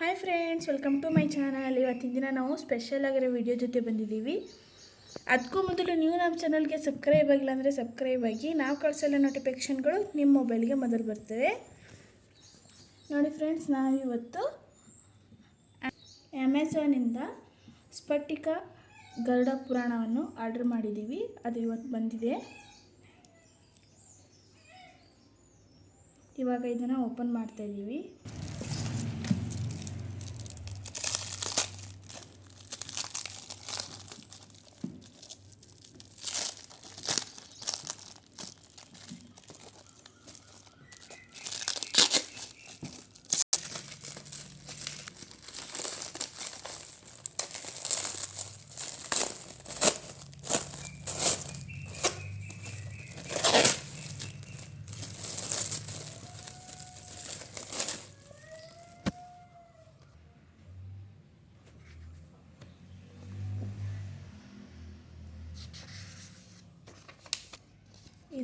Hi friends welcome to my channel ಇವತ್ತಿನ ದಿನ ನಾವು ಸ್ಪೆಷಲ್ ಆಗಿರೋ ವಿಡಿಯೋ ಜೊತೆ ಬಂದಿದ್ದೀವಿ. ಅದಕ್ಕೂ ಮೊದಲು ನೀವು ನಮ್ಮ ಚಾನಲ್ಗೆ ಸಬ್ಸ್ಕ್ರೈಬ್ ಆಗಿಲ್ಲ ಅಂದರೆ ಸಬ್ಸ್ಕ್ರೈಬ್ ಆಗಿ, ನಾವು ಕಳಿಸಲ್ಲ ನೋಟಿಫಿಕೇಷನ್ಗಳು ನಿಮ್ಮ ಮೊಬೈಲ್ಗೆ ಮೊದಲು ಬರ್ತವೆ. ನೋಡಿ ಫ್ರೆಂಡ್ಸ್ ನಾವಿವತ್ತು ಅಮೆಝಾನಿಂದ ಸ್ಫಟಿಕ ಗರುಡ ಪುರಾಣವನ್ನು ಆರ್ಡರ್ ಮಾಡಿದ್ದೀವಿ. ಅದು ಇವತ್ತು ಬಂದಿದೆ. ಇವಾಗ ಇದನ್ನು ಓಪನ್ ಮಾಡ್ತಾ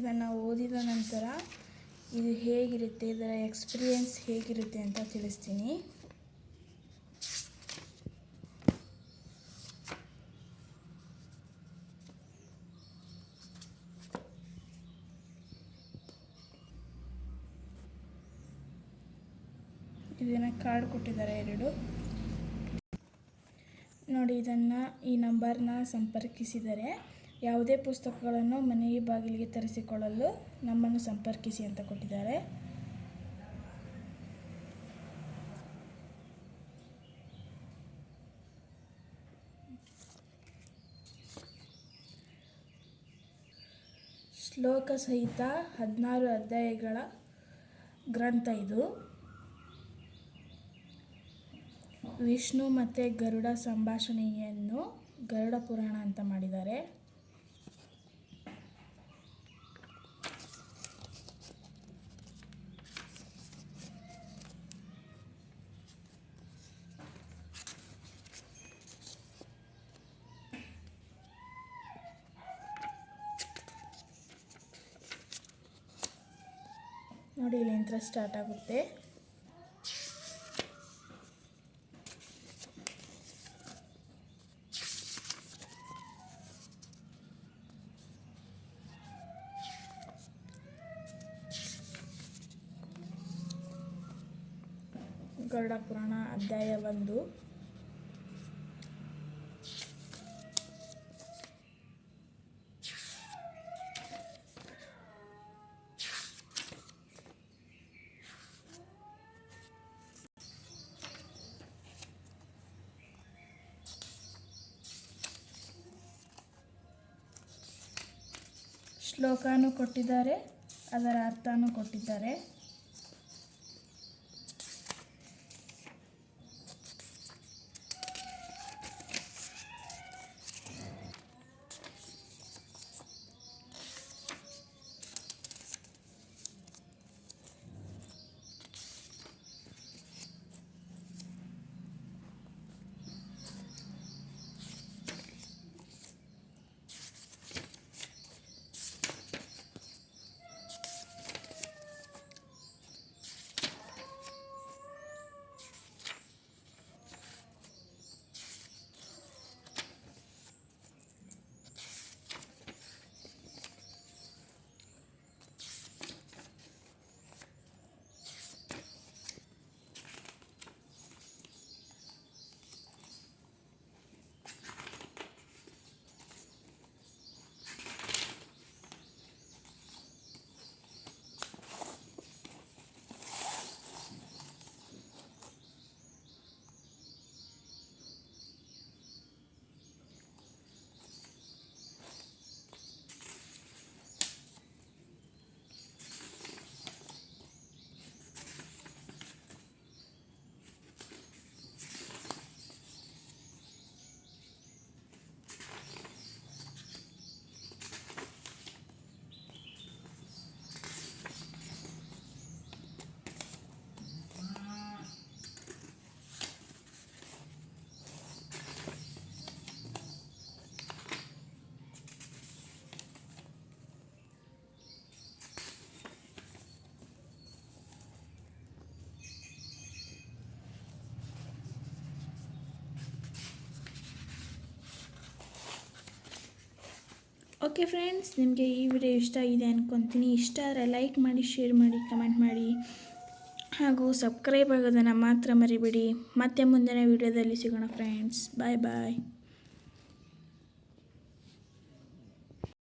ಇದನ್ನು ಓದಿದ ನಂತರ ಇದು ಹೇಗಿರುತ್ತೆ, ಇದರ ಎಕ್ಸ್ಪೀರಿಯೆನ್ಸ್ ಹೇಗಿರುತ್ತೆ ಅಂತ ತಿಳಿಸ್ತೀನಿ. ಇದನ್ನು ಕಾರ್ಡ್ ಕೊಟ್ಟಿದ್ದಾರೆ ಎರಡು. ನೋಡಿ, ಇದನ್ನು ಈ ನಂಬರ್ನ ಸಂಪರ್ಕಿಸಿದರೆ ಯಾವುದೇ ಪುಸ್ತಕಗಳನ್ನು ಮನೆಯ ಬಾಗಿಲಿಗೆ ತರಿಸಿಕೊಳ್ಳಲು ನಮ್ಮನ್ನು ಸಂಪರ್ಕಿಸಿ ಅಂತ ಕೊಟ್ಟಿದ್ದಾರೆ. ಶ್ಲೋಕ ಸಹಿತ ಹದಿನಾರು ಅಧ್ಯಾಯಗಳ ಗ್ರಂಥ ಇದು. ವಿಷ್ಣು ಮತ್ತು ಗರುಡ ಸಂಭಾಷಣೆಯನ್ನು ಗರುಡ ಪುರಾಣ ಅಂತ ಮಾಡಿದ್ದಾರೆ. ನೋಡಿ ಇಲ್ಲಿ ಯಂತ್ರ ಸ್ಟಾರ್ಟ್ ಆಗುತ್ತೆ. ಗರುಡ ಪುರಾಣ ಅಧ್ಯಾಯ ಒಂದು. ಶ್ಲೋಕನೂ ಕೊಟ್ಟಿದ್ದಾರೆ ಅದರ ಅರ್ಥನೂ ಕೊಟ್ಟಿದ್ದಾರೆ. ಓಕೆ ಫ್ರೆಂಡ್ಸ್ ನಿಮಗೆ ಈ ವಿಡಿಯೋ ಇಷ್ಟ ಇದೆ ಅಂದ್ಕೊತೀನಿ ಇಷ್ಟ ಆದರೆ ಲೈಕ್ ಮಾಡಿ ಶೇರ್ ಮಾಡಿ ಕಮೆಂಟ್ ಮಾಡಿ. ಹಾಗೂ ಸಬ್ಸ್ಕ್ರೈಬ್ ಆಗೋದನ್ನು ಮಾತ್ರ ಮರಿಬೇಡಿ. ಮತ್ತೆ ಮುಂದಿನ ವಿಡಿಯೋದಲ್ಲಿ ಸಿಗೋಣ ಫ್ರೆಂಡ್ಸ್ ಬಾಯ್ ಬಾಯ್